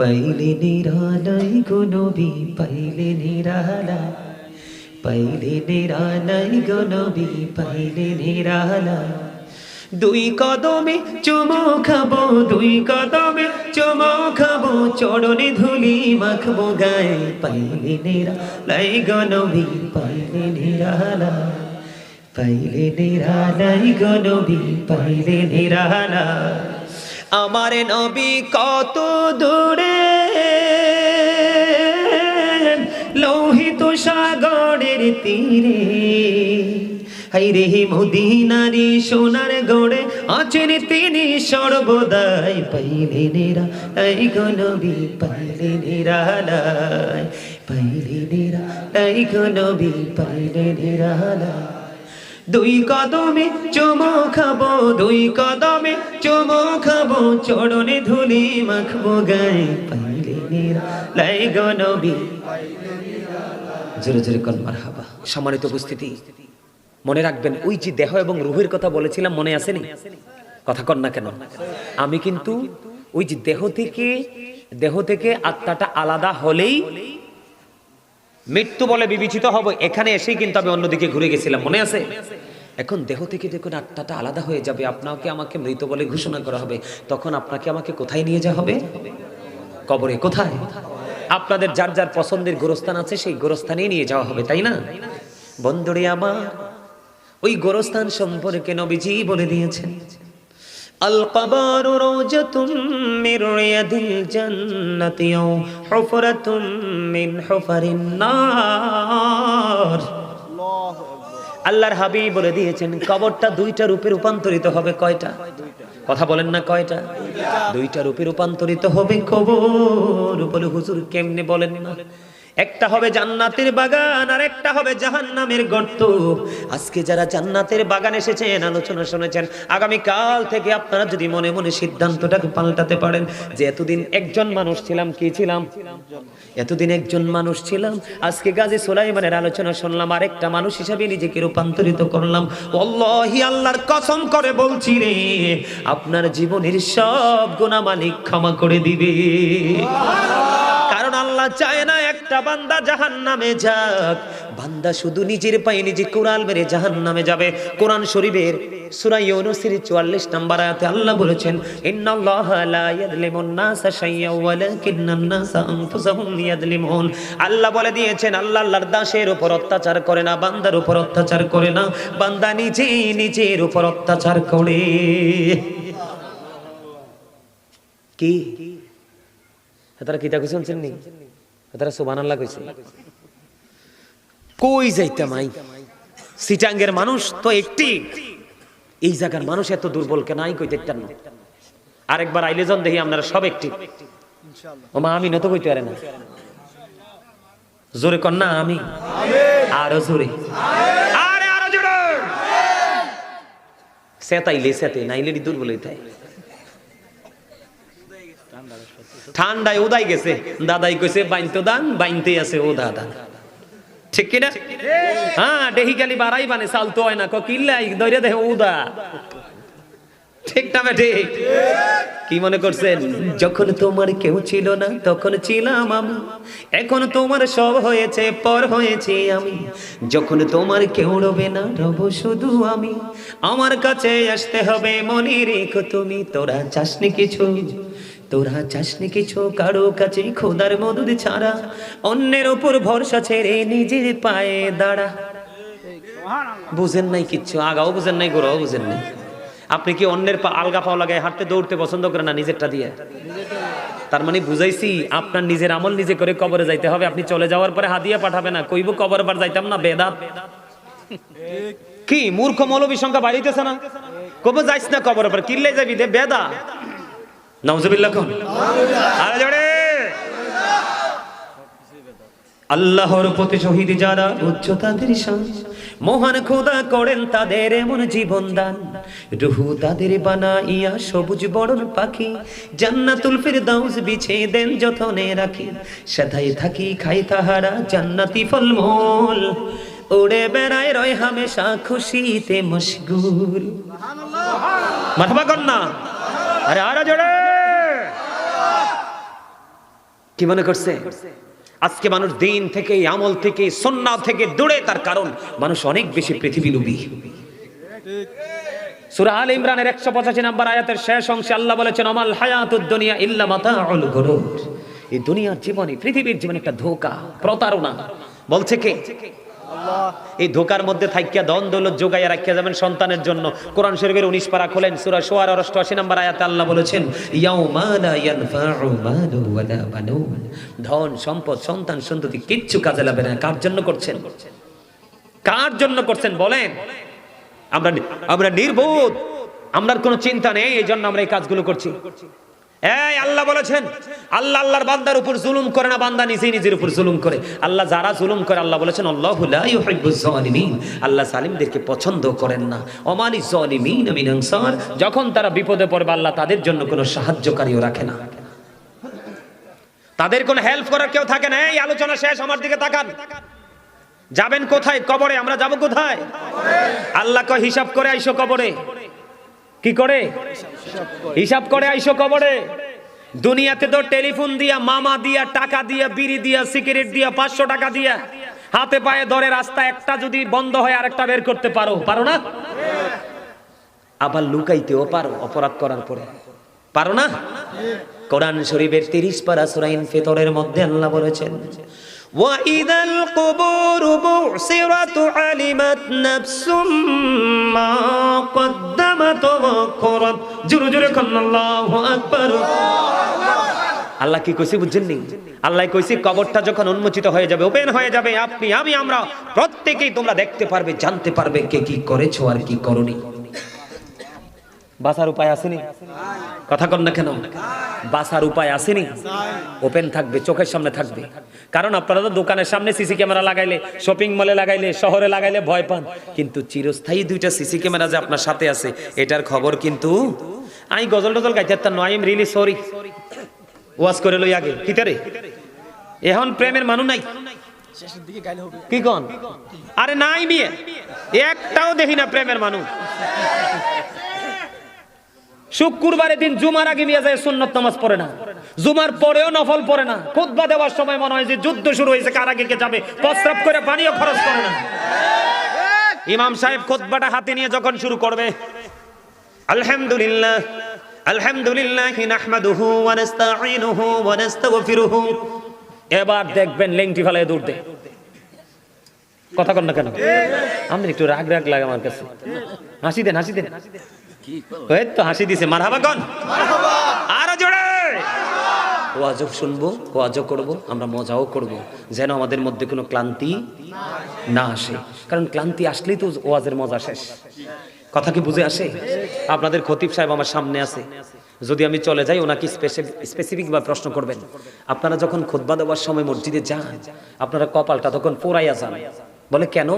পাইলে নিরালাই গো নবী, পাইলে নিরালাই। পাইলে নিরালাই গো নবী, পাইলে নিরালাই। দুই কদমে চুমো খাব, দুই কদমে চুমো খাব, চরণে ধুলি মাখবো গায়ে। পাইলে নিরালাই গো নবী, পাইলে নিরালাই। পাইলে নিরালাই গো নবী, পাইলে নিরালাই। আমার নবী কত দূরে? লোহিত সাগরের তীরে। হাইরে মদিনারি সোনার গড়ে, আছেন তিনি সর্বদাই। পাইলে নেরা লাই গনবি পাইলে নিরালাই পাইলে নেরা লাই গনবি পাইলে নিরালাই দুই কদমে চুমো খাব, দুই কদমে চুমো খাব চরণে ধুলি মাখবো গায়ে পাইলে লাই গনবি জোরে জোরে কল মারহাবা। সম্মানিত উপস্থিতি, মনে রাখবেন ওই যে দেহ এবং রুহের কথা বলেছিলাম, মনে আসেনি? কথা কর না কেন? আমি কিন্তু ওই যে দেহ থেকে দেহ থেকে আত্মাটা আলাদা হলেই মৃত্যু বলে বিবেচিত হব। এখানে এসেই কিন্তু আমি অন্যদিকে ঘুরে গেছিলাম, মনে আছে? এখন দেহ থেকে দেখুন আত্মাটা আলাদা হয়ে যাবে। আপনাকে আমাকে মৃত বলে ঘোষণা করা হবে। তখন আপনাকে আমাকে কোথায় নিয়ে যাওয়া হবে? কবরে। কোথায়? আপনাদের যার যার পছন্দের গোরস্থান আছে, সেই গোরস্থানেই নিয়ে যাওয়া হবে, তাই না? বন্ধুরে আমার, ওই গোরস্থান সম্পর্কে নবীজি বলে দিয়েছেন আও হুফরাতুম মিন হুফারিন নার। আল্লাহর হাবি বলে দিয়েছেন, কবরটা দুইটা রূপে রূপান্তরিত হবে কয়টা? কথা বলেন না কয়টা? দুইটা রূপে রূপান্তরিত হবে কবর বলে হুজুর কেমনে বলেন না? একটা হবে জান্নাতের বাগান আর একটা হবে জাহান্নামের গর্ত আজকে যারা জান্নাতের বাগান এসেছেন, আলোচনা শুনেছেন আগামী কাল থেকে আপনারা যদি মনে মনে সিদ্ধান্তটাকে পাল্টাতে পারেন, যে এতদিন একজন মানুষ ছিলাম, কি ছিলাম? এতদিন একজন মানুষ ছিলাম, আজকে গাজী সোলাইমানের আলোচনা শুনলাম, আরেকটা মানুষ হিসাবে নিজেকে রূপান্তরিত করলাম। অল্লাহি আল্লাহর কসম করে বলছি রে, আপনার জীবনের সব গুনাহ মালিক ক্ষমা করে দিবে। আল্লাহ চায় না একটা বান্দা জাহান নামে যাক। বান্দা শুধু নিজের পায়ে নিজে কোরআন মেরে জাহান নামে যাবে। কোরআন শরীফের সূরা ইউনূসের 44 নম্বর আয়াতে আল্লাহ বলেছেন, ইন্নাল্লাহা লা ইয়াযলিমুন নাসা শাইয়্যা ওয়ালাকিন্নান নাসা আনফুসাহুম ইয়াযলিমুন আল্লাহ বলে দিয়েছেন, আল্লাহ উপর অত্যাচার করে না, বান্দার উপর অত্যাচার করে না, বান্দা নিজে নিজের উপর অত্যাচার করে। কি? তারা কিতা কইছে শুনছেন নি? তারা সুবহানাল্লাহ কইছে। কই যাইতাম আই সিটাঙ্গের মানুষ তো একটি। এই জায়গার মানুষ এত দুর্বল কেন? আই কই দেখতেন না। আরেকবার আইলে জন দেখি আপনারা সব একটি। ও মা আমি নত কইতে পারে না। জোরে কর না আমি। আরও জোরে। আরে আরও জোরে। সেতাইলে সেতে নাইলে দুর্বল হইতে ঠান্ডায় উদাই গেছে। দাদাই কইছে, বাইনতো দান বাইনতে আছে ও দাদা। ঠিক কিনা? হ্যাঁ ডেহি গালি বাড়াই বানে, চালতো হয় না। কিল্লাই দইরে দেখে উদা। ঠিক না কি মনে করছেন? যখন তোমার কেউ ছিল না, তখন ছিলাম আমি। এখন তোমার সব হয়েছে, পর হয়েছে আমি। যখন তোমার কেউ রবে না, রব শুধু আমি। আমার কাছে আসতে হবে মনে রেখো তুমি, তোরা চাসনি কিছু। তোরা চাসনি কিছু? কারও কাছে খোদার মদুদ ছাড়া। অন্যের উপর ভরসা ছেড়ে নিজের পায়ে দাঁড়া। বুঝেন নাই কিচ্ছু? আগাও বুঝেন নাই, গোড়াও বুঝেন নাই। আপনি কি অন্যের পা আলগা পাও লাগায় হাঁটতে দৌড়তে পছন্দ করেন না নিজেরটা দিয়ে? তার মানে বুঝাইছি, আপনার নিজের আমল নিজে করে কবরে যাইতে হবে। আপনি চলে যাওয়ার পরে হাদিয়া পাঠাবে না। কইব কবর বার যাইতাম না, বেদাত। কি, মূর্খ মৌলবী সংখ্যা বাড়িতেছে না? কবে যাইস না কবর পর কিল্লে যাবি দে, বেদা। আল্লাহর প্রতি শহীদ যারা উচ্চ তাদের মহান খোদা করেন তাদের এমন জীবন দান। রুহু তাদের বানাইয়া সবুজ বড়ন পাখি। জান্নাতুল ফিরদাউস বিছে দেন যতনে রাখি। সাদাই থাকি, খাই তাহারা জান্নাতি ফলমূল। উড়ে বেড়ায় রয় হামেশা খুশিতে মশগুল। মাথা কন্যা আরে আরে জোরে। কি মনে করছে? আজকে মানুষ দিন থেকে আমল থেকে সন্না থেকে দূরে তার কারণ। মানুষ অনেক বেশি পৃথিবী লুবি সূরা ইমরানের 185 নম্বর আয়াতের শেষ অংশে আল্লাহ বলেছেন অমাল হায়াতুদ্দুনিয়া ইল্লা মাতাউল গুরুর এই দুনিয়ার জীবনে পৃথিবীর জীবনে একটা ধোকা, প্রতারণা। বলছে কে? এই ধোকার মধ্যে থাকিয়া দন দৌলত যোগাইয়া রাখিয়া যাবেন সন্তানের জন্য। কোরআন শরীফের উনিশ পারা খোলেন, সুরা সোয়ার অষ্টআশি নম্বর আয়াতে আল্লাহ বলেছেন ধন, সম্পদ, সন্তান, সন্ততি কিচ্ছু কাজে লাগবে না। কার জন্য করছেন? কার জন্য করছেন বলেন? আমরা আমরা নির্বোধ। আমরা কোনো চিন্তা নেই, এই জন্য আমরা এই কাজগুলো করছি। এই আল্লাহ বলেছেন, আল্লাহ আল্লাহর বান্দার উপর জুলুম করে না, বান্দা নিজেই নিজের উপর জুলুম করে। আল্লাহ যারা জুলুম করে, আল্লাহ বলেছেন, আল্লাহু লা ইউহিব্বুজ জালিমিন আল্লাহ সালিমদেরকে পছন্দ করেন না। অমানি জালিমিন মিন যখন তারা বিপদে পড়বে, আল্লাহ তাদের জন্য কোনো সাহায্যকারীও রাখে না। তাদের কোনো হেল্প করার কেউ থাকে না। এই, আলোচনা শেষ, আমার দিকে তাকান। যাবেন কোথায়? কবরে? আমরা যাব কোথায়? আল্লাহ কয়, হিসাব করে আইসো কবরে। কি করে? হিসাব করে আইসো কবরে। দুনিয়াতে তো টেলিফোন দিয়া, মামা দিয়া, টাকা দিয়া, বিড়ি দিয়া, সিগারেট দিয়া, পাঁচশো টাকা দিয়া। হাতে পায়ে ধরে রাস্তা, একটা যদি বন্ধ হয়, আরেকটা বের করতে পারো। পারো না? আবার লুকাইতেও পারো অপরাধ করার পরে। পারো না? কোরআন শরীফের তিরিশ পারা সুরাইন ফেতরের মধ্যে আল্লাহ বলেছেন وإذا القبور بعثرت علمت نفس ما قدمت وأخرت জোরে জোরে কন্না আল্লাহু আকবার আল্লাহ কি কইছে বুঝছেন নি আল্লাহ কইছে কবরটা যখন উন্মোচিত হয়ে যাবে ওপেন হয়ে যাবে আপনি আমি আমরা প্রত্যেকেই তোমরা দেখতে পারবে জানতে পারবে কে কি করেছো আর কি করনি বাঁচার উপায় আসেনি কথা কন না কেন বাঁচার উপায় আসেনি ওপেন থাকবে চোখের সামনে থাকবে কারণ আপনারা তো দোকানের সামনে সিসি ক্যামেরা লাগাইলে শপিং মলে লাগাইলে, শহরে লাগাইলে ভয় পান। কিন্তু চিরস্থায়ী দুইটা সিসি ক্যামেরা যে আপনার সাথে আছে, এটার খবর কিন্তু আমি গজল টজল গাইতে পারতাম না আই এম রিলি সরি ওয়াজ করে লই আগে কিতারে এখন প্রেমের মানুষ নাই। কি কন? আরে নাই বিয়ে একটাও দেখি না প্রেমের মানুষ শুক্রবারের দিন জুমার আগে নিয়ে যায় সুন্নত নামাজ পড়ে না। জুমার পরেও নফল পড়ে না। খুতবা দেওয়ার সময় মনে হয় যে যুদ্ধ শুরু হয়েছে কার আগে কে যাবে? প্রস্রাব করে পানিও খরচ করে না। ইমাম সাহেব খুতবাটা হাতে নিয়ে যখন শুরু করবে আলহামদুলিল্লাহ আলহামদুলিল্লাহ নাহমাদুহু ওয়া নাস্তাঈনুহু ওয়া নাস্তাগফিরুহু। এবার দেখবেন লেংটি ফেলায় দৌড় দে কথা কন না কেন? আমাদের একটু রাগ রাগ লাগে আমার কাছে। হাসি দেন হাসি দেন। ওই তো হাসি দিছে। মারহাবা আরও জোরে। ওয়াজও শুনব ওয়াজও করব আমরা মজাও করব। যেন আমাদের মধ্যে কোনো ক্লান্তি না আসে। কারণ ক্লান্তি আসলেই তো ওয়াজের মজা শেষ। কথা কি বুঝে আসে? আপনাদের খতিব সাহেব আমার সামনে আছে। যদি আমি চলে যাই ওনাকে স্পেসিফিক বা প্রশ্ন করবেন। আপনারা যখন খুতবা দেওয়ার সময় মসজিদে যান আপনারা কপালটা তখন পোড়াইয়া যান। বলে, কেন?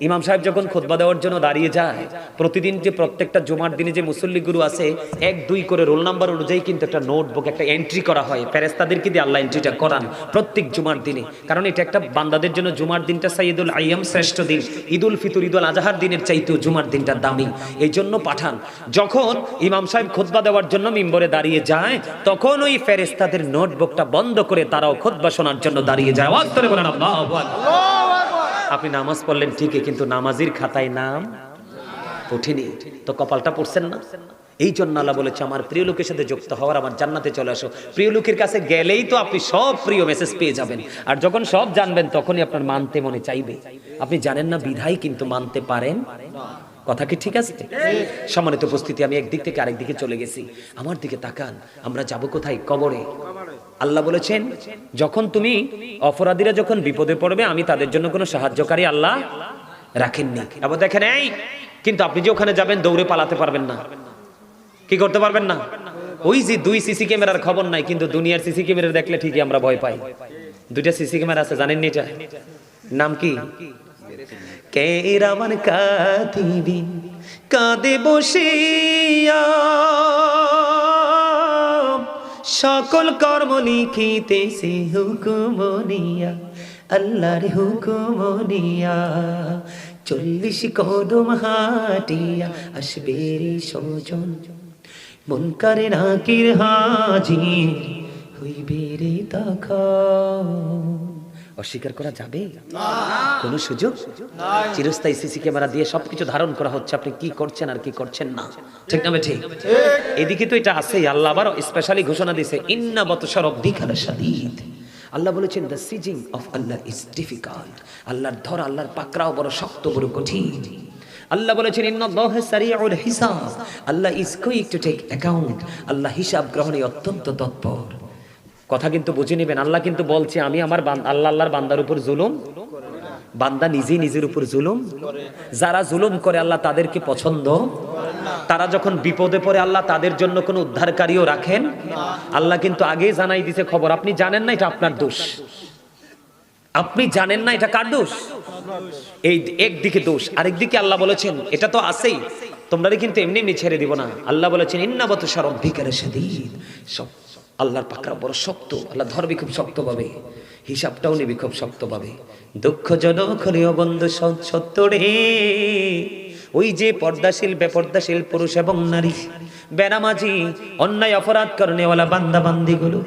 ইমাম সাহেব যখন খোদবা দেওয়ার জন্য দাঁড়িয়ে যায়, প্রতিদিন যে প্রত্যেকটা জুমার দিনে যে মুসল্লি গুরু আছে, এক, দুই করে রোল নাম্বার অনুযায়ী কিন্তু একটা নোটবুক, একটা এন্ট্রি করা হয়। ফেরেস্তাদেরকে দিয়ে আল্লাহ এন্ট্রিটা করান প্রত্যেক জুমার দিনে। কারণ এটা একটা বান্দাদের জন্য জুমার দিনটা সাইদুল আইয়াম শ্রেষ্ঠ দিন। ঈদুল ফিতর, ঈদুল আজহার দিনের চাইতেও জুমার দিনটা দামি। এই জন্য পাঠান। যখন ইমাম সাহেব খোদবা দেওয়ার জন্য মিম্বরে দাঁড়িয়ে যায়, তখন ওই ফেরেস্তাদের নোটবুকটা বন্ধ করে তারাও খোদবা শোনার জন্য দাঁড়িয়ে যায়। আল্লাহু আপনি নামাজ পড়লেন ঠিকই, কিন্তু নামাজির খাতায় নাম ওঠেনি। তো কপালটা পড়ছেন না? এই জন্য আল্লাহ বলেছে, আমার প্রিয় লোকের সাথে যুক্ত হওয়ার, আমার জান্নাতে চলে আসো। প্রিয় লোকের কাছে গেলেই তো আপনি সব প্রিয় মেসেজ পেয়ে যাবেন। আর যখন সব জানবেন, তখনই আপনার মানতে মনে চাইবে। আপনি জানেন না বিধাই কিন্তু মানতে পারেন? কথা কি ঠিক আছে? সম্মানিত উপস্থিতি, আমি একদিক থেকে আরেক দিকে চলে গেছি। আমার দিকে তাকান, আমরা যাব কোথায়? কবরে। আল্লাহ বলেছেন, যখন তুমি অপরাধীরা যখন বিপদে পড়বে, আমি তাদের জন্য কোনো সাহায্যকারী আল্লাহ রাখেননি। আবার দেখেন, এই, কিন্তু আপনি যে ওখানে যাবেন, দৌড়ে পালাতে পারবেন না। কি করতে পারবেন না? ওই যে দুই সিসি ক্যামেরার খবর নাই, কিন্তু দুনিয়ার সিসি ক্যামেরা দেখলে ঠিকই আমরা ভয় পাই। দুইটা সিসি ক্যামেরা আছে, জানেন এটা? নাম কি? কে রামান কাতিবি, কাঁদে বসিয়া। সকল কর্ম লিখিতে লিখিতেছে হুকুমনিয়া আল্লাহর হুকুমনিয়া চল্লিশ কদম হাটিয়া আসবে রে সজন মন করে নাকির হাজি হইবে তখন। অস্বীকার করা যাবে? কোনো সুযোগ? চিরস্থায়ী সিসি ক্যামেরা দিয়ে সবকিছু ধারণ করা হচ্ছে। আপনি কি করছেন আর কি করছেন না? ঠিক না ঠিক এদিকে তো এটা আছে আল্লাহ আবার স্পেশালি ঘোষণা দিয়েছে, ইন্না বতসর অব্দিকার সাদিদ আল্লাহ বলেছেন the seizing of Allah is difficult আল্লাহর ধর, আল্লাহর পাকড়াও বড় শক্ত, বড় কঠিন। আল্লাহ বলেছেন Allah is quick to take account Allah হিসাব গ্রহণে অত্যন্ত তৎপর। কথা কিন্তু বুঝে নেবেন। আল্লাহ কিন্তু বলছে, আমি আমার আল্লাহ আল্লাহর বান্দার উপর জুলুম, বান্দা নিজেই নিজের উপর জুলুম। যারা জুলুম করে আল্লাহ তাদেরকে পছন্দ, তারা যখন বিপদে পড়ে আল্লাহ তাদের জন্য কোনো উদ্ধারকারীও রাখেন। আল্লাহ কিন্তু আগেই জানাই দিছে খবর। আপনি জানেন না এটা আপনার দোষ। আপনি জানেন না এটা কার দোষ? এই একদিকে দোষ, আরেকদিকে আল্লাহ বলেছেন, এটা তো আছেই। তোমরা কিন্তু এমনি এমনি ছেড়ে দিব না। আল্লাহ বলেছেন ইন্নাবত সরব্বিকারে সেদিন সব আল্লাহর পাকড়া বড় শক্ত আল্লাহ ধরবি খুব শক্তভাবে, হিসাবটাও নেবে খুব শক্তভাবে। দুঃখজনক হলেও বন্ধ সত্য রে। ওই যে পর্দাশীল, বেপর্দাশীল পুরুষ এবং নারী, বেনামাজি, অন্যায় অপরাধ করণেওয়ালা বান্দা বান্দিগুলো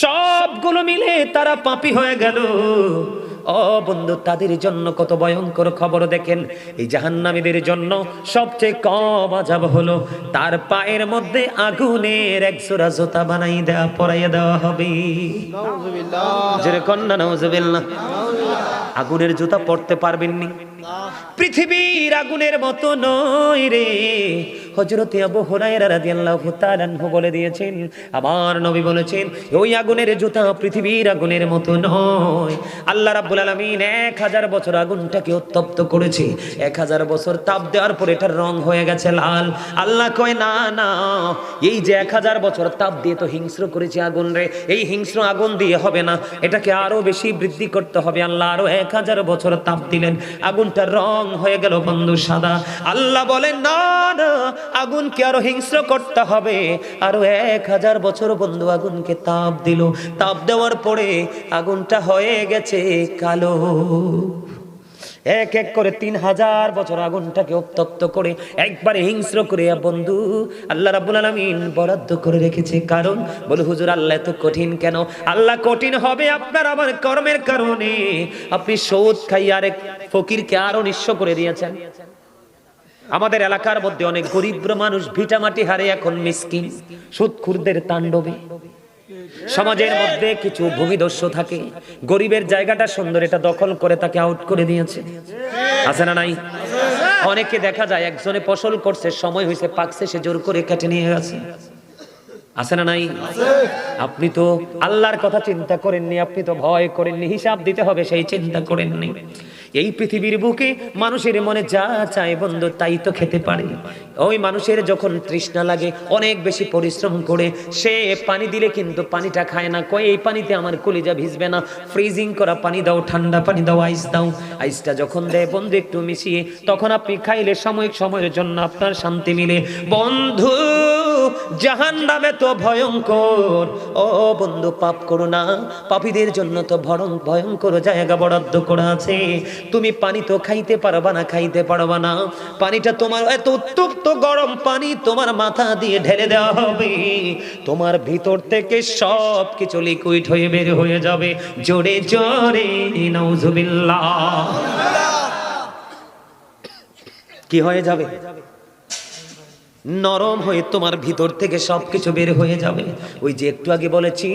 সবগুলো মিলে তারা পাপি হয়ে গেল। ও বন্ধু তাদের জন্য কত ভয়ঙ্কর খবর দেখেন। এই জাহান্নামীদের জন্য সবচেয়ে কম আজাব হলো তার পায়ের মধ্যে আগুনের এক জোড়া জোতা বানাই দেওয়া পরাইয়া দেওয়া হবে। যেরকম না আগুনের জুতা পড়তে পারবেননি। পৃথিবীর আগুনের মতো নয় রে হযরত আবু হুরায়রা রাদিয়াল্লাহু তাআলা বলে দিয়েছেন, আমার নবী বলেছেন, ওই আগুনের জুতা পৃথিবীর আগুনের মতো নয়। আল্লাহ রাব্বুল আলামিন 1000 বছর আগুনটাকে উত্তপ্ত করেছে। 1000 বছর তাপ দেওয়ার পর এটার রং হয়ে গেছে লাল। আল্লাহ কয়, না না, এই যে 1000 বছর তাপ দিয়ে তো হিংস্র করেছে আগুন রে, এই হিংস্র আগুন দিয়ে হবে না। এটাকে আরও বেশি বৃদ্ধি করতে হবে। আল্লাহ আরও 1000 বছর তাপ দিলেন। আগুনটার রং হয়ে গেল বন্ধু সাদা। আল্লাহ বলেন, না না আগুনকে আরও হিংস্র করতে হবে। আরও এক হাজার বছর বন্ধু আগুনকে তাপ দিল। তাপ দেওয়ার পরে আগুনটা হয়ে গেছে কালো। এক এক করে তিন হাজার বছর আগুনটাকে উত্তপ্ত করে, একবারে হিংস্র করে বন্ধু, আল্লাহ রাব্বুল আলামিন বরাদ্দ করে রেখেছে। কারণ? বলে, হুজুর, আল্লাহ এত কঠিন কেন? আল্লাহ কঠিন হবে আপনার আমার কর্মের কারণে। আপনি সৌদ খাই আরেক ফকিরকে আরও নিঃস্ব করে দিয়েছেন। আমাদের এলাকার মধ্যে অনেক গরিব মানুষ ভিটামাটি হারে এখন মিসকিন সুদখুরদের তাণ্ডবে। সমাজের মধ্যে কিছু ভূমিদস্য থাকে, গরিবের জায়গাটা সুন্দর, এটা দখল করে তাকে আউট করে দিয়েছে। আছে না নাই? অনেকে দেখা যায় একজনে ফসল করছে, সময় হয়েছে, পাকছে, সে জোর করে কেটে নিয়ে গেছে। আছে না নাই? আপনি তো আল্লাহর কথা চিন্তা করেননি, আপনি তো ভয় করেননি, হিসাব দিতে হবে, সেই চিন্তা করেননি। এই পৃথিবীর বুকে মানুষের মনে যা চায় বন্ধু, তাই তো খেতে পারে। ওই মানুষের যখন তৃষ্ণা লাগে, অনেক বেশি পরিশ্রম করে, সে পানি দিলে কিন্তু পানিটা খায় না। কয় এই পানিতে আমার কলিজা ভিজবে না? ফ্রিজিং করা পানি দাও, ঠান্ডা পানি দাও, আইস দাও। আইসটা যখন দেয় বন্ধু, একটু মিশিয়ে, তখন আপনি খাইলে সাময়িক সময়ের জন্য আপনার শান্তি মিলে। বন্ধু! জাহান নামে তো ভয়ঙ্কর। ও বন্ধু, পাপ করো না। পাপীদের জন্য তো ভয়ঙ্কর জায়গা বরাদ্দ করা আছে। তুমি পানি তো খাইতে পারবা না, খাইতে পারবা না। পানিটা তোমার এত উত্তপ্ত গরম পানি তোমার মাথা দিয়ে ঢেলে দেওয়া হবে। তোমার ভিতর থেকে সব কিছু লিকুইড হয়ে বের হয়ে যাবে। জোরে জোরে, নাউজুবিল্লাহ। কি হয়ে যাবে? নরম হয়ে তোমার ভিতর থেকে সবকিছু বের হয়ে যাবে। ওই যে একটু আগে বলেছি,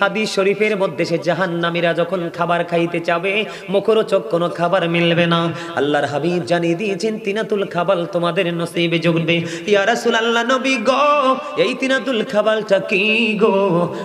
হাদিস শরীফের মধ্যে সে জাহান্নামীরা যখন খাবার খাইতে যাবে, মুখরোচক কোনো খাবার মিলবে না। আল্লাহর হাবিব জানিয়ে দিয়েছেন, তিনাতুল খাবাল তোমাদের নসিবে জুগবে। ইয়া রাসূলুল্লাহ, নবী গো, এই তিনাতুল খাবালটা কি গো?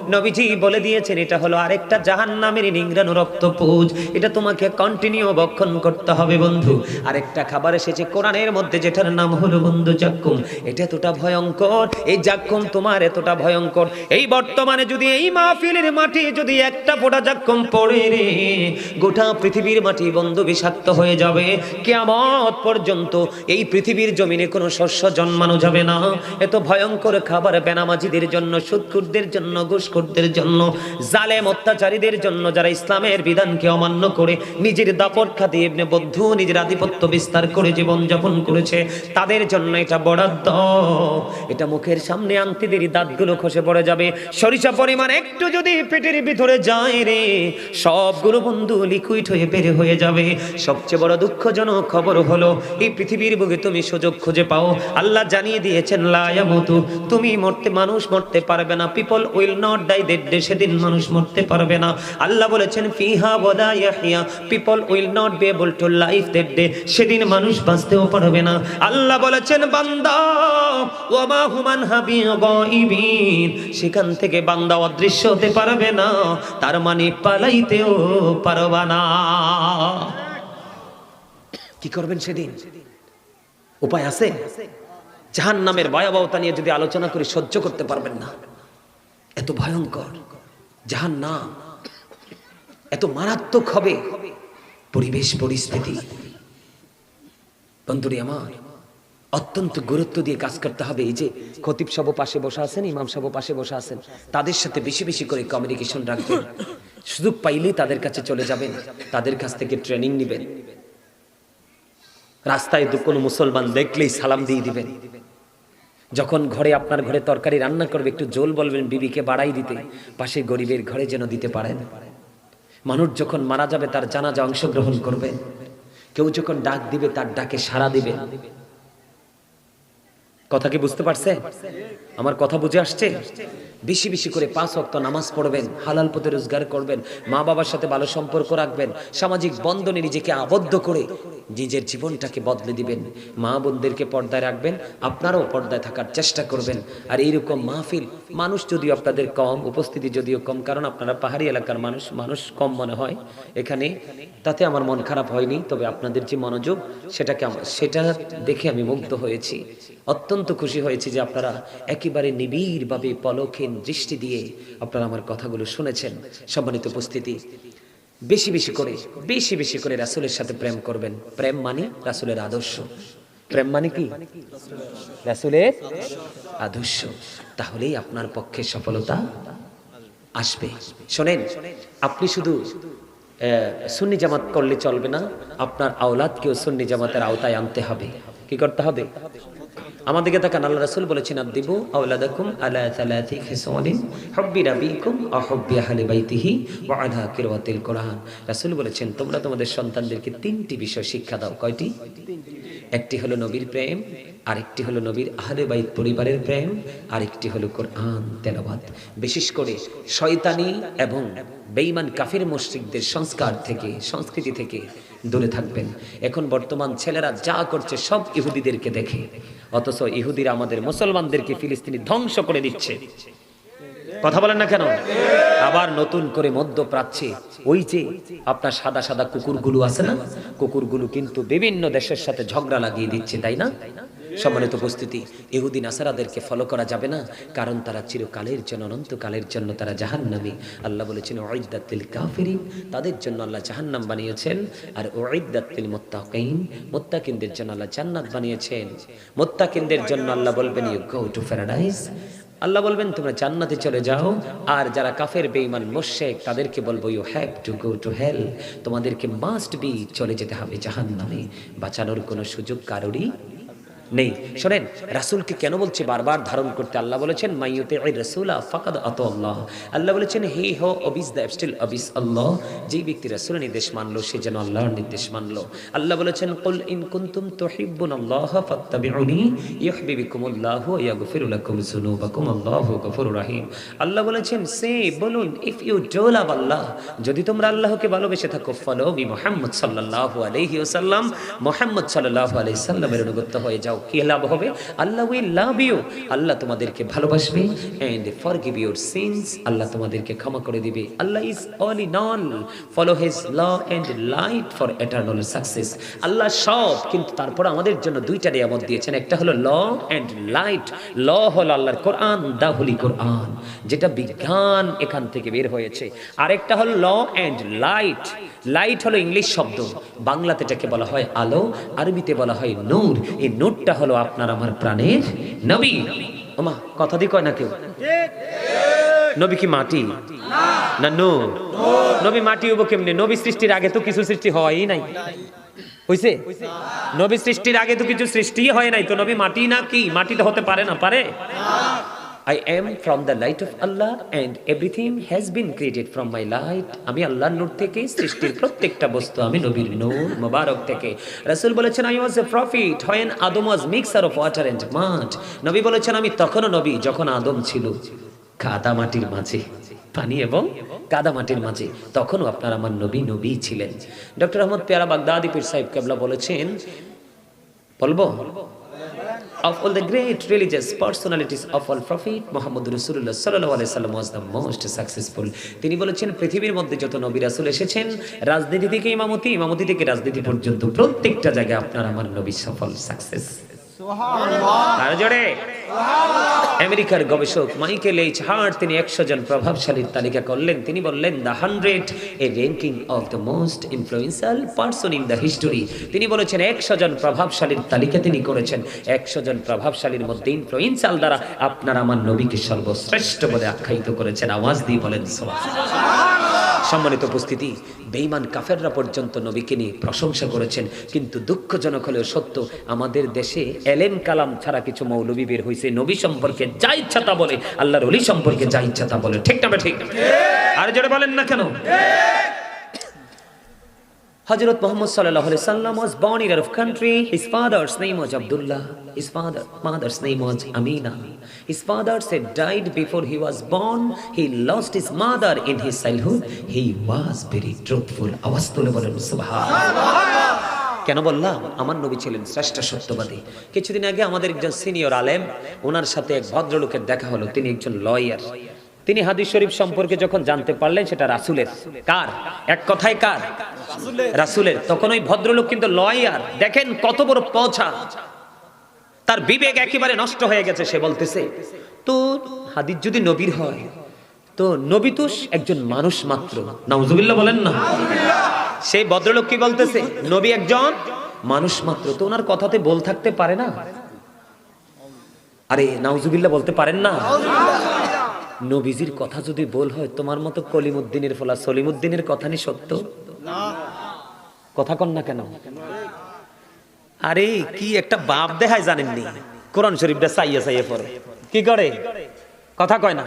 নবীজি বলে দিয়েছেন, এটা হলো আরেকটা জাহান্নামের নিংড়ানো রক্তপুজ। এটা তোমাকে কন্টিনিউ বক্ষণ করতে হবে বন্ধু। আরেকটা খাবার এসেছে কোরআনের মধ্যে, যেটার নাম হলো বন্ধু জাক্কুম। এটা এতটা ভয়ঙ্কর, এই জাক্কুম তোমার এতটা ভয়ঙ্কর। এই বর্তমানে যদি এই মাহফিলের মাটি যদি একটা ফোঁটা জাক্কুম পড়ে রে, গোটা পৃথিবীর মাটি বন্ধু বিষাক্ত হয়ে যাবে। কেয়ামত পর্যন্ত এই পৃথিবীর জমিনে কোনো শস্য জন্মানো যাবে না। এত ভয়ঙ্কর খাবার বেনামাজিদের জন্য সুদকুরদের জন্য, ঘুষখোরদের জন্য, জালেম অত্যাচারীদের জন্য যারা ইসলামের বিধানকে অমান্য করে নিজের দাপট খাতে বদ্ধ নিজের আধিপত্য বিস্তার করে জীবন যাপন করেছে, তাদের জন্য এটা বরাদ্দ এটা মুখের সামনে আনতে দেরি দাঁতগুলো খসে পড়ে যাবে। সরিষা পরিমাণ একটু যদি পেটের ভিতরে যায় রে, সবগুলো বন্ধু লিকুইড হয়ে বের হয়ে যাবে। সবচেয়ে বড় দুঃখজনক খবর হলো, এই পৃথিবীর বুকে তুমি সুযোগ খুঁজে পাও। আল্লাহ জানিয়ে দিয়েছেন লায়ামতু তুমি মরতে মানুষ মরতে পারবে না। People will not die there সেদিন মানুষ মরতে পারবে না। আল্লাহ বলেছেন, ফিহা ওয়ালা Yahya. People will not be able to life there day সেদিন মানুষ বাঁচতেও পারবে না। আল্লাহ বলেছেন, বান্দা হুমান সেখান থেকে বান্দা অদৃশ্য হতে পারবে না। তার মানে পালাইতেও পারবা না। কি করবেন সেদিন? উপায় আছে? জাহান নামের ভয়াবহতা নিয়ে যদি আলোচনা করে সহ্য করতে পারবেন না। এত ভয়ঙ্কর। জাহান নাম এত মারাত্মক হবে। পরিবেশ, পরিস্থিতি। বন্ধুরি আমার অত্যন্ত গুরুত্ব দিয়ে কাজ করতে হবে। এই যে খতিব সব পাশে বসে আছেন, ইমাম সব পাশে বসে আছেন, তাদের সাথে বেশি বেশি করে কমিউনিকেশন রাখবেন। সুযোগ পাইলেই তাদের কাছে চলে যাবেন, তাদের কাছ থেকে ট্রেনিং নেবেন। রাস্তায় দু কোনো মুসলমান দেখলেই সালাম দিয়ে দিবেন। যখন ঘরে আপনার ঘরে তরকারি রান্না করবে, একটু জোল বলবেন বিবিকে বাড়াই দিতে, পাশে গরিবের ঘরে যেন দিতে পারেন। মানুষ যখন মারা যাবে, তার জানাজা অংশগ্রহণ করবেন কেউ যখন ডাক দিবে, তার ডাকে সাড়া দিবে। কথা কি বুঝতে পারছে? আমার কথা বুঝে আসছে? বেশি বেশি করে পাঁচ অক্ত নামাজ পড়বেন, হালাল পথে রোজগার করবেন, মা বাবার সাথে ভালো সম্পর্ক রাখবেন, সামাজিক বন্ধনে নিজেকে আবদ্ধ করে নিজের জীবনটাকে বদলে দিবেন। মা বোনদেরকে পর্দায় রাখবেন, আপনারাও পর্দায় থাকার চেষ্টা করবেন। আর এইরকম মাহফিল, মানুষ যদিও আপনাদের কম, উপস্থিতি যদিও কম, কারণ আপনারা পাহাড়ি এলাকার মানুষ মানুষ কম মনে হয় এখানে। তাতে আমার মন খারাপ হয়নি, তবে আপনাদের যে মনোযোগ, সেটাকে সেটা দেখে আমি মুগ্ধ হয়েছি। অত্যন্ত খুশি হয়েছি যে আপনারা একেবারে নিবিড়ভাবে পলক্ষীন দৃষ্টি দিয়ে আপনারা আমার কথাগুলো শুনেছেন, সম্মানিত উপস্থিতি। বেশি বেশি করে, বেশি বেশি করে রাসুলের সাথে প্রেম করবেন। প্রেম মানে রাসুলের আদর্শ। প্রেম মানে কি? রাসুলের আদর্শ। তাহলেই আপনার পক্ষে সফলতা আসবে। শোনেন, আপনি শুধু সুন্নি জামাত করলে চলবে না, আপনার আওলাদকেও সুন্নি জামাতের আওতায় আনতে হবে। কি করতে হবে? আমাদেরকে তাকান, আল্লাহ রাসূল বলেছেন আদিবু আওলাদাকুম আলা সালাতি খিসালিন হুব্বি রাবিকুম ওয়া হুব্বি আহলি বাইতিহি ওয়া আলা কিরাতিল কোরআন। রাসূল বলেছেন, তোমরা তোমাদের সন্তানদেরকে তিনটি বিষয় শিক্ষা দাও। কয়টি? একটি হলো নবীর প্রেম, আরেকটি হলো নবীর আহলে বাইত পরিবারের প্রেম, আরেকটি হলো কোরআন তেলাওয়াত। বিশেষ করে শয়তানি এবং বেঈমান কাফির মুশরিকদের সংস্কার থেকে, সংস্কৃতি থেকে দূরে থাকবেন। এখন বর্তমান ছেলেরা যা করছে সব ইহুদিদেরকে দেখে। অথচ ইহুদিরা আমাদের মুসলমানদেরকে ফিলিস্তিনি ধ্বংস করে দিচ্ছে। কথা বলেন না কেন? আবার নতুন করে মধ্যপ্রাচ্যে ওই যে আপনার সাদা সাদা কুকুরগুলো আছে না? কুকুরগুলো কিন্তু বিভিন্ন দেশের সাথে ঝগড়া লাগিয়ে দিচ্ছে, তাই না? সম্মানিত উপস্থিতি, ইহুদি নাসারাদেরকে ফলো করা যাবে না, কারণ তারা চিরকালের জন্য, অনন্তকালের জন্য তারা জাহান্নামী। আল্লাহ বলেছেন ওয়াইদাতিল কাফিরিন, তাদের জন্য আল্লাহ জাহান্নাম বানিয়েছেন, আর ওয়াইদাতিল মুত্তাকিন, মুত্তাকিনদের জন্য আল্লাহ জান্নাত বানিয়েছেন। মুত্তাকিনদের জন্য আল্লাহ বলবেন you go to paradise Allah বলবেন, তোমরা জান্নাতে চলে যাও, আর যারা কাফের, বেঈমান মোশেক তাদেরকে বলব you have to go to hell তোমাদেরকে মাস্ট বি চলে যেতে হবে জাহান্নামে। বাঁচানোর কোনো সুযোগ কারোরই নেই। শোনেন, রাসূলকে কেন বলছে বারবার ধারণ করতে? আল্লাহ বলেছেন মাইয়ুতে রাসূলা ফাকাদ আত আল্লাহ। আল্লাহ বলেছেন, হে, হো, অবিস অবিস আল্লাহ। যেই ব্যক্তি রাসূলের নির্দেশ মানলো, সে যেন আল্লাহর নির্দেশ মানলো। আল্লাহ বলেছেন, কুল ইন কুনতুম তুহিব্বুন আল্লাহ ফাত্তাবিউনি ওয়া ইয়াগফিরু লাকুম যুনুবাকুম গফুরুর রহিম। আল্লাহ বলেছেন, সে বলুন, if you do love Allah, যদি তোমরা আল্লাহকে ভালোবেসে থাকো, ফলো বি মুহাম্মদ সাল্লাল্লাহু আলাইহি ওয়াসাল্লাম, মুহাম্মদ সাল্লাল্লাহু আলাইহি সাল্লামের অনুগত হয়ে যাও। কি লাভ হবে? আল্লাহ উইল লাভ ইউ। আল্লাহ তোমাদেরকে ভালোবাসবে and forgive your sins Allah তোমাদেরকে ক্ষমা করে দিবে। Allah is all in all follow his law and light for eternal success Allah সব, কিন্তু তারপর আমাদের জন্য দুইটা নিয়ামত দিয়েছেন। একটা হলো ল এন্ড লাইট ল হল আল্লাহর কোরআন, দা হোলি কোরআন। যেটা বিজ্ঞান এখান থেকে বের হয়েছে। আরেকটা হলো ল এন্ড লাইট লাইট হলো ইংলিশ শব্দ। বাংলাতে এটাকে বলা হয় আলো, আরবিতে বলা হয় নূর। এই নূরটা হলো আপনার আমার প্রাণের নবী। ওমা, কথা দিয়ে কয় না কেউ? নবী কি মাটি? না, নূর। নবী মাটি হব কেমনি? নবী সৃষ্টির আগে তো কিছু সৃষ্টি হয়ই নাই। হইছে? নবী সৃষ্টির আগে তো কিছু সৃষ্টি হয় নাই। তো নবী মাটি না কি? মাটি তো হতে পারে না, পারে? I am from the light of Allah and everything has been created from my light. আমি আল্লাহর নূর থেকে, সৃষ্টির প্রত্যেকটা বস্তু আমি নবীর নূর মোবারক থেকে রাসূল বলেছেন, I was a prophet when Adam was mixer of water and mud. নবী বলেছেন, আমি তখনও নবী যখন আদম ছিল কাদা মাটির মাঝে, পানি এবং কাদা মাটির মাঝে, তখনও আপনার আমার নবী নবী ছিলেন ডক্টর আহমদ পেয়ারা বাগদাদি পীর সাহেব কেবলা বলেছেন, বলব of all the great religious personalities of all prophet Rasulullah sallallahu alaihi wasallam was the most successful তিনি বলেছেন পৃথিবীর মধ্যে যত নবী রাসূল এসেছেন রাজনীতি থেকে ইমামতি ইমামতি থেকে রাজনীতি পর্যন্ত প্রত্যেকটা জায়গায় আপনার আমার নবী সফল সাকসেস আমেরিকার গবেষক মাইকেল এইচ হার্ট, তিনি একশো জন প্রভাবশালীর তালিকা করলেন। তিনি বললেন, the hundred a ranking of the most influential person in the history. তিনি বলেছেন, একশো জন প্রভাবশালীর তালিকা তিনি করেছেন। একশো জন প্রভাবশালীর মধ্যে ইনফ্লুয়েন্সিয়াল দ্বারা আপনার আমার নবীকে সর্বশ্রেষ্ঠ বলে আখ্যায়িত করেছেন। আওয়াজ দিয়ে বলেন, সুবহানাল্লাহ। সম্মানিত উপস্থিতি বেঈমান কাফেররা পর্যন্ত নবীকে নিয়ে প্রশংসা করেছেন। কিন্তু দুঃখজনক হলেও সত্য আমাদের দেশে এলেম কালাম ছাড়া কিছু মৌলবী বের হয়েছে নবী সম্পর্কে যা ইচ্ছা তা বলে আল্লাহর অলি সম্পর্কে যা ইচ্ছা তা বলে। ঠিক না ঠিক? আর যেটা বলেন না কেন? Hazrat Muhammad sallallahu alaihi wasallam was born in Arab country. His father's name was Abdullah. His father, mother's name was Amina. His father said died before he was born. He lost his mother in his childhood. He was very truthful. আওয়াজ তুলে বলেন সুবহানাল্লাহ কেন বললাম আমার নবী ছিলেন শ্রেষ্ঠ সত্যবাদী কিছুদিন আগে আমাদের একজন সিনিয়র আলেম ওনার সাথে এক ভদ্রলোকের দেখা হলো তিনি একজন লয়ার তিনি হাদিস শরীফ সম্পর্কে যখন জানতে পারলেন সেটা রাসুলের কার এক কথায় কার রাসুলের। তখন ওই ভদ্রলোক কিন্তু লয়ার। দেখেন কত বড় পৌঁছা তার বিবেক একেবারে নষ্ট হয়ে গেছে সে বলতেছে তো হাদিস যদি নবীর হয় তো নবী তো একজন মানুষ মাত্র। নাউজুবিল্লাহ বলেন না। সেই ভদ্রলোক কি বলতেছে নবী একজন মানুষ মাত্র। তো ওনার কথাতে বল থাকতে পারে না। আরে নাউজুবিল্লাহ বলতে পারেন না। নবীজির কথা যদি বল হয় তোমার মতো কলিমুদ্দিনের ফলা সলিমুদ্দিনের কথা নি সত্য? কথা কন না কেন? আরে কি একটা বাপ দেখায় জানেননি? কোরআন শরীফটা চাইয়া চাইয়ে পড়ে। কি করে? কথা কয় না।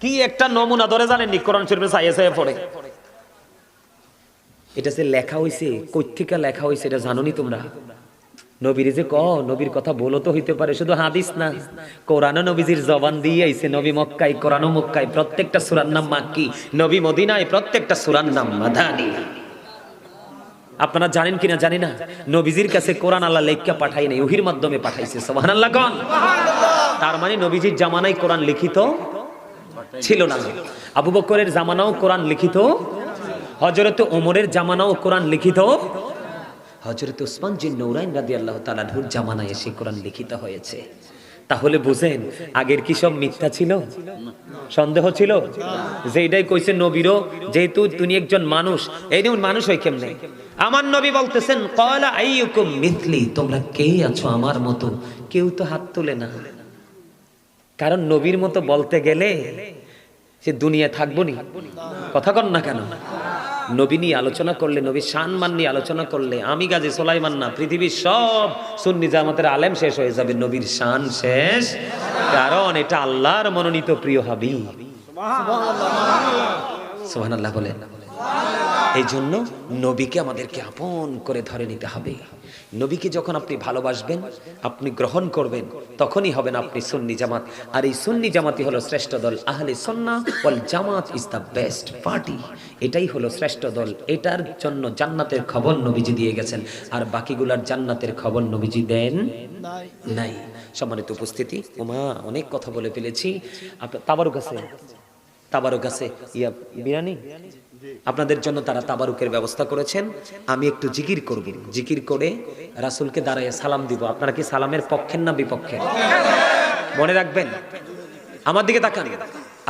কি একটা নমুনা ধরে জানেননি? কোরআন শরীফে চাইয়া চাইয়ে পড়ে। এটা যে লেখা হয়েছে কৈথিকা লেখা হয়েছে এটা জানোনি তোমরা? নবীর যে ক নবীর কথা বলো তো হইতে পারে, শুধু হাদিস না। কোরআনও নবীজির জবান দিয়ে আইছে, নবী মক্কায়, কোরআনও মক্কায়, প্রত্যেকটা সুরার নাম মাক্কি, নবী মদিনায় প্রত্যেকটা সুরার নাম মাদানী। আপনারা জানেন কিনা জানি না? নবীজির কাছে কোরআন আল্লাহ লেখা পাঠাই নাই ওহির মাধ্যমে পাঠাইছে, সুবহানাল্লাহ কোন। তার মানে নবীজির জামানায় কোরআন লিখিত ছিল না। আবু বকরের জামানাও কোরআন লিখিত হজরত ওমরের জামানাও কোরআন লিখিত হজরত উসমান জিন নৌরাইন রাদি আল্লাহ তালাহুর জামানায় এসে কোরআন লিখিত হয়েছে। তাহলে বুঝেন, আগের কি সব মিথ্যা ছিল? সন্দেহ ছিল? যে এটাই কইছে নবীরও, যেহেতু তুমি একজন মানুষ, এই নিয়ে মানুষ হয় কেমনে? আমার নবী বলতেছেন কয়লা আইয়ুকুম মিথলি তোমরা কে আছো আমার মতো? কেউ তো হাত তোলে না। কারণ নবীর মতো বলতে গেলে সে দুনিয়া থাকব নি। কথা কন না কেন? নবী নিয়ে আলোচনা করলে নবী সানমান নিয়ে আলোচনা করলে আমি গাজী সোলাইমান না পৃথিবীর সব সুন্নি জামাতের আলেম শেষ হয়ে যাবে নবীর শান শেষ। কারণ এটা আল্লাহর মনোনীত প্রিয় হাবি আল্লাহ বলেন। এই জন্য নবীকে আমাদেরকে আপন করে ধরে নিতে হবে। নবীকে যখন আপনি ভালোবাসবেন, আপনি গ্রহণ করবেন, তখনই হবেন আপনি সুন্নি জামাত। আর এই সুন্নি জামাতই হলো শ্রেষ্ঠ দল আহলে সন্না ওয়াল জামাত ইজ দ্য বেস্ট পার্টি। এটাই হলো শ্রেষ্ঠ দল। এটার জন্য জান্নাতের খবর নবীজি দিয়ে গেছেন। আর বাকিগুলার জান্নাতের খবর নবীজি দেন নাই। সম্মানিত উপস্থিতি, ওমা, অনেক কথা বলে ফেলেছি। আপনার তাবারুক আছে। তাবারুক আছে। ইয়া, বিরিয়ানি? আপনাদের জন্য তারা তাবারুকের ব্যবস্থা করেছেন। আমি একটু জিকির করব। জিকির করে রাসুলকে দাঁড়ায় সালাম দিব। আপনারা কি সালামের পক্ষের না বিপক্ষের? মনে রাখবেন? আমার দিকে তাকান।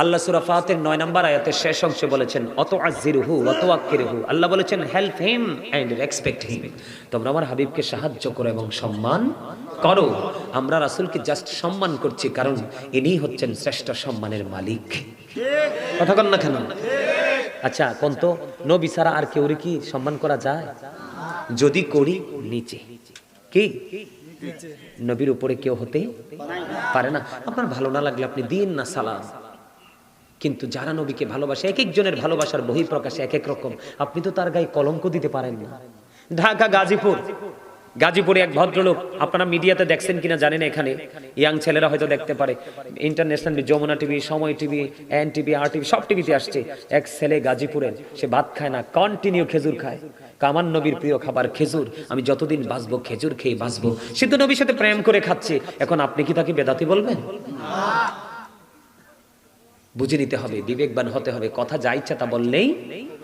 আল্লাহ সূরা ফাতির 9 নম্বর আয়াতের শেষ অংশে বলেছেন অত আজিরহু অত আকিরহু আল্লাহ বলেছেন help him and respect him তোমরা আমার হাবিবকে সাহায্য করো এবং সম্মান করো। আমরা রাসুলকে জাস্ট সম্মান করছি কারণ ইনি হচ্ছেন শ্রেষ্ঠ সম্মানের মালিক। কথা কন না কেন? আচ্ছা কোন তো? নবী ছাড়া আর কেউ কি সম্মান করা যায়? যদি করি, নিচে। কি? নবীর উপরে কেউ হতে পারে না। আপনার ভালো না লাগলে আপনি দিন না সালাম। কিন্তু যারা নবীকে ভালোবাসে, এক একজনের ভালোবাসার বহিঃপ্রকাশে এক এক রকম। আপনি তো তার গায়ে কলঙ্ক দিতে পারেন না। ঢাকা, গাজীপুর। গাজীপুরে এক ভদ্রলোক, আপনারা মিডিয়াতে দেখছেন কিনা জানেন এখানে, ইয়াং ছেলেরা হয়তো দেখতে পারে। International Jamuna TV, Somoy TV, N TV, R TV, সব টিভিতে আসছে। এক ছেলে গাজীপুরের, সে ভাত খায় না কন্টিনিউ খেজুর খায়। কামান নবীর প্রিয় খাবার খেজুর, আমি যতদিন বাঁচবো, খেজুর খেয়ে বাঁচবো। সে তো নবীর সাথে প্রেম করে খাচ্ছে। এখন আপনি কি তাকে বেদাতি বলবেন? বুঝে নিতে হবে, বিবেকবান হতে হবে, কথা যা ইচ্ছা তা বললেই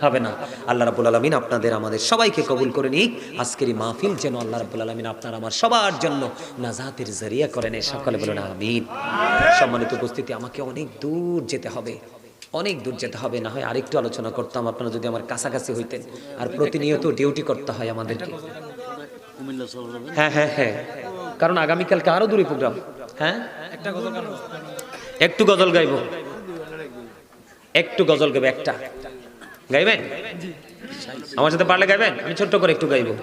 হবে না। আল্লাহ রাবুল আলমিন আপনাদের, আমাদের সবাইকে কবুল করে নিক। আজকের এই মাহফিল যেন আল্লাহ রাবুল আলমিন আপনার আমার সবার জন্য নাজাতের জরিয়া করেন সকলে বলুন আমিন। সম্মানিত উপস্থিতি, আমাকে অনেক দূর যেতে হবে, অনেক দূর যেতে হবে, না হয় আরেকটু আলোচনা করতাম, আপনারা যদি আমার কাছাকাছি হইতেন, আর প্রতিনিয়ত ডিউটি করতে হয় আমাদেরকে। হ্যাঁ হ্যাঁ হ্যাঁ কারণ আগামীকালকে আরও দূরে প্রোগ্রাম হ্যাঁ? একটু গজল গাইবো। একটু গজল গাইবে একটা। গাইবেন? আমার সাথে পারলে গাইবেন? আমি ছোট্ট করে একটু গাইবো।